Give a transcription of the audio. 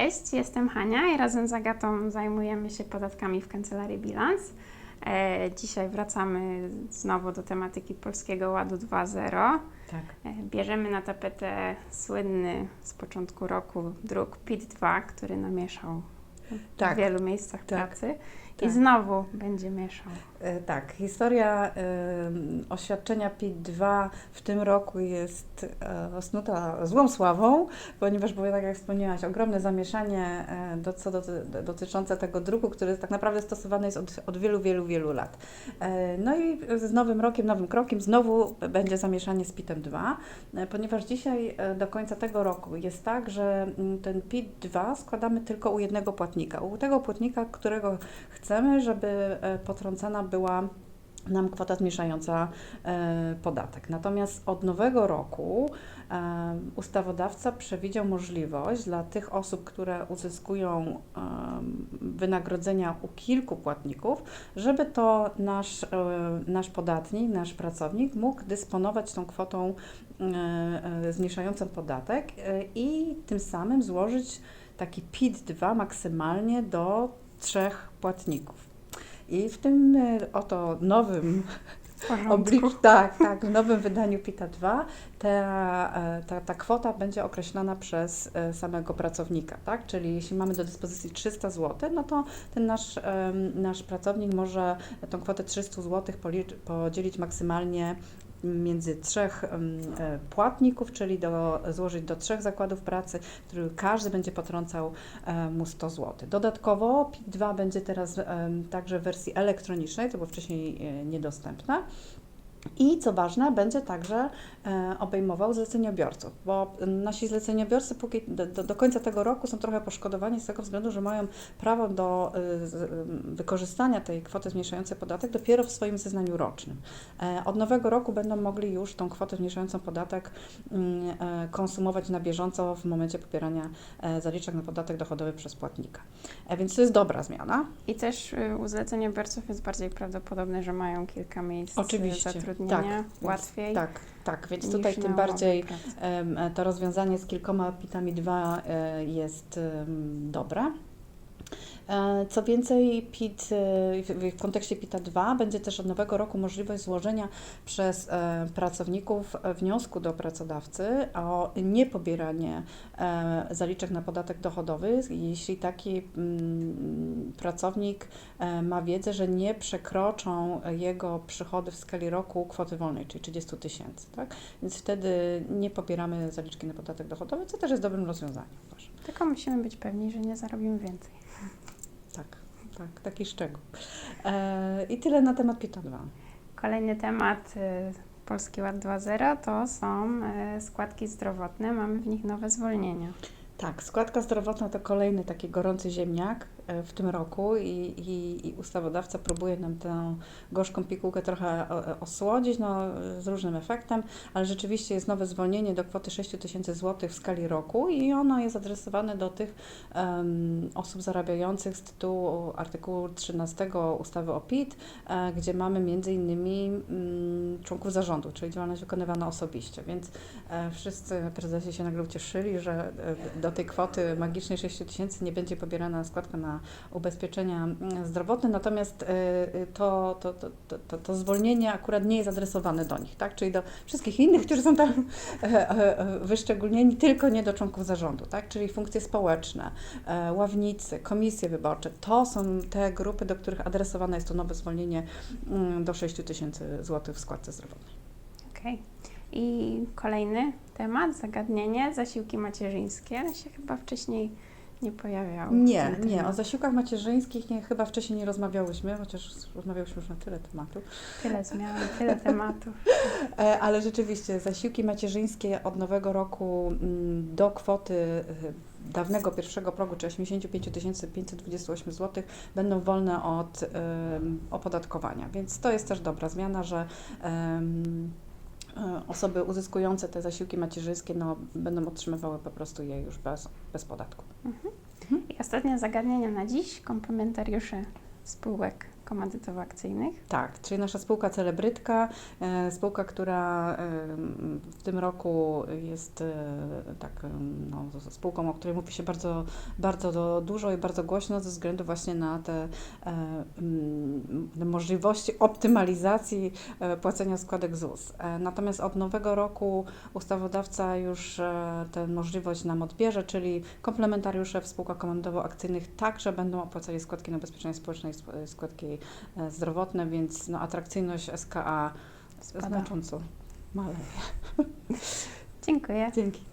Cześć, jestem Hania i razem z Agatą zajmujemy się podatkami w Kancelarii Bilans. E, dzisiaj wracamy znowu do tematyki Polskiego Ładu 2.0. Tak. E, bierzemy na tapetę słynny z początku roku druk PIT-2, który namieszał Tak. w wielu miejscach Tak. pracy i Tak. znowu będzie mieszał. E, Tak, historia oświadczenia PIT-2 w tym roku jest e, osnuta złą sławą, ponieważ było, tak jak wspomniałaś, ogromne zamieszanie e, do, co do, dotyczące tego druku, który tak naprawdę stosowany jest od, od wielu, wielu, wielu lat. No i z nowym rokiem, nowym krokiem znowu będzie zamieszanie z PIT-em 2, e, ponieważ dzisiaj do końca tego roku jest tak, że ten PIT-2 składamy tylko u jednego płatnika, u tego płatnika, którego chcemy, żeby e, potrącana była nam kwota zmniejszająca e, podatek. Natomiast od nowego roku e, ustawodawca przewidział możliwość dla tych osób, które uzyskują wynagrodzenia u kilku płatników, żeby to nasz, nasz podatnik, nasz pracownik mógł dysponować tą kwotą zmniejszającą podatek i tym samym złożyć taki PIT-2 maksymalnie do trzech płatników. I w tym e, oto nowym obliczu, tak, tak, w nowym wydaniu PITA 2 ta, e, ta, ta kwota będzie określona przez e, samego pracownika, tak? Czyli jeśli mamy do dyspozycji 300 zł, no to ten nasz, nasz pracownik może tą kwotę 300 zł podzielić maksymalnie między trzech e, płatników, czyli do, złożyć do trzech zakładów pracy, który każdy będzie potrącał e, mu 100 zł. Dodatkowo PIT-2 będzie teraz także w wersji elektronicznej, to było wcześniej e, niedostępne. I co ważne, będzie także e, obejmował zleceniobiorców, bo nasi zleceniobiorcy póki do, do, końca tego roku są trochę poszkodowani z tego względu, że mają prawo do e, em, wykorzystania tej kwoty zmniejszającej podatek dopiero w swoim zeznaniu rocznym. E, od nowego roku będą mogli już tą kwotę zmniejszającą podatek mm, e, konsumować na bieżąco w momencie pobierania e, zaliczek na podatek dochodowy przez płatnika. E, więc to jest dobra zmiana. I też u zleceniobiorców jest bardziej prawdopodobne, że mają kilka miejsc Oczywiście, tak. łatwiej. Tak, tak, więc tutaj tym bardziej e, To rozwiązanie z kilkoma pitami 2 e, jest dobre. E, Co więcej, PIT, e, w- kontekście PITA 2 będzie też od nowego roku możliwość złożenia przez e, pracowników wniosku do pracodawcy o niepobieranie zaliczek na podatek dochodowy, jeśli taki mm, pracownik ma wiedzę, że nie przekroczą jego przychody w skali roku kwoty wolnej, czyli 30 tysięcy. Tak? Więc wtedy nie pobieramy zaliczki na podatek dochodowy, co też jest dobrym rozwiązaniem. Tylko musimy być pewni, że nie zarobimy więcej. Tak, tak, taki szczegół. E, I tyle na temat PITA 2. Kolejny temat y, Polski Ład 2.0 to są y, składki zdrowotne. Mamy w nich nowe zwolnienia. Tak, składka zdrowotna to kolejny taki gorący ziemniak e, w tym roku i, i, i ustawodawca próbuje nam tę gorzką pigułkę trochę o- osłodzić, no, z różnym efektem, ale rzeczywiście jest nowe zwolnienie do kwoty 6 tysięcy złotych w skali roku i ono jest adresowane do tych em, osób zarabiających z tytułu artykułu 13 ustawy o PIT, e, gdzie mamy między innymi mm, członków zarządu, czyli działalność wykonywana osobiście, więc e, wszyscy prezesi się nagle ucieszyli, że e, do tej kwoty magicznej 6 tysięcy nie będzie pobierana składka na ubezpieczenia mm, zdrowotne, natomiast e, e, to, to, to, to, to, zwolnienie akurat nie jest adresowane do nich, tak? czyli do wszystkich innych, którzy są tam e, e, e, wyszczególnieni, tylko nie do członków zarządu, tak? czyli funkcje społeczne, e, ławnicy, komisje wyborcze, to są te grupy, do których adresowane jest to nowe zwolnienie mm, do 6 tysięcy złotych w składce zdrowotnej. Okej. I kolejny temat, zagadnienie, zasiłki macierzyńskie. Się chyba wcześniej nie pojawiały. w Nie, nie, o zasiłkach macierzyńskich nie, chyba wcześniej nie rozmawiałyśmy, chociaż rozmawiałyśmy już na tyle tematów. Tyle zmian, tyle tematów. Ale rzeczywiście zasiłki macierzyńskie od nowego roku mm, do kwoty e, dawnego pierwszego progu, czyli 85 528 zł, będą wolne od opodatkowania. Więc to jest też dobra zmiana, że osoby uzyskujące te zasiłki macierzyńskie no, będą otrzymywały po prostu je już bez, bez podatku. I ostatnie zagadnienie na dziś, komplementariusze spółek komandytowo-akcyjnych. Tak, czyli nasza spółka Celebrytka, e, spółka, która e, w tym roku jest e, tak, no, spółką, o której mówi się bardzo, bardzo dużo i bardzo głośno ze względu właśnie na te e, mm, możliwości optymalizacji płacenia składek ZUS. Natomiast od nowego roku ustawodawca już tę możliwość nam odbierze, czyli komplementariusze w spółkach komandowo-akcyjnych także będą opłacali składki na ubezpieczenie społeczne i składki zdrowotne, więc no, atrakcyjność SKA Spada. znacząco maleje. Dziękuję. Dzięki.